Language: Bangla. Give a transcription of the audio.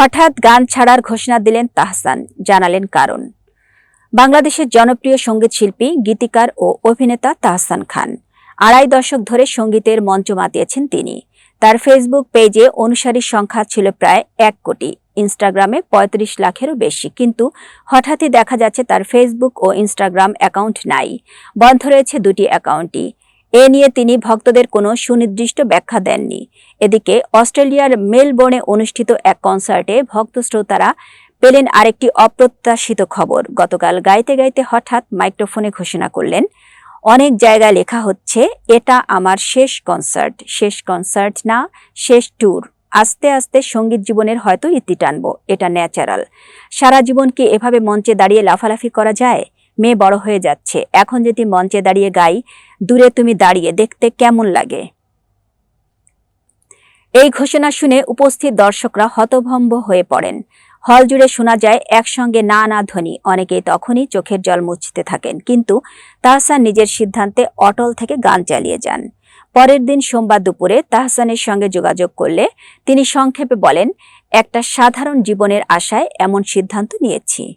হঠাৎ গান ছাড়ার ঘোষণা দিলেন তাহসান, জানালেন কারণ। বাংলাদেশের জনপ্রিয় সংগীত শিল্পী, গীতিকার ও অভিনেতা তাহসান খান। আড়াই দশক ধরে সঙ্গীতের মঞ্চ মাতিয়েছেন তিনি। তার ফেসবুক পেজে অনুসারীর সংখ্যা ছিল প্রায় এক কোটি। ইনস্টাগ্রামে পঁয়ত্রিশ লাখেরও বেশি। কিন্তু হঠাৎই দেখা যাচ্ছে তার ফেসবুক ও ইনস্টাগ্রাম অ্যাকাউন্ট নাই। বন্ধ রয়েছে দুটি অ্যাকাউন্টই। এ নিয়ে তিনি ভক্তদের কোনো সুনির্দিষ্ট ব্যাখ্যা দেননি। এদিকে অস্ট্রেলিয়ার মেলবোর্নে অনুষ্ঠিত এক কনসার্টে ভক্ত শ্রোতারা পেলেন আরেকটি অপ্রত্যাশিত খবর। গতকাল গাইতে গাইতে হঠাৎ মাইক্রোফোনে ঘোষণা করলেন, অনেক জায়গায় লেখা হচ্ছে, এটা আমার শেষ কনসার্ট। শেষ কনসার্ট না, শেষ ট্যুর। আস্তে আস্তে সংগীত জীবনের হয়তো ইতি টানবো, এটা ন্যাচারাল। সারা জীবন কি এভাবে মঞ্চে দাঁড়িয়ে লাফালাফি করা যায়? মেয়ে বড় হয়ে যাচ্ছে। এখন যদি মঞ্চে দাঁড়িয়ে গাই, দূরে তুমি দাঁড়িয়ে দেখতে কেমন লাগে? এই ঘোষণা শুনে উপস্থিত দর্শকরা হতভম্ব হয়ে পড়েন। হল জুড়ে শোনা যায়, একসঙ্গে না না ধ্বনি। অনেকেই তখনই চোখের জল মুছতে থাকেন। কিন্তু তাহসান নিজের সিদ্ধান্তে অটল থেকে গান চালিয়ে যান। পরের দিন সোমবার দুপুরে তাহসানের সঙ্গে যোগাযোগ করলে তিনি সংক্ষেপে বলেন, একটা সাধারণ জীবনের আশায় এমন সিদ্ধান্ত নিয়েছি।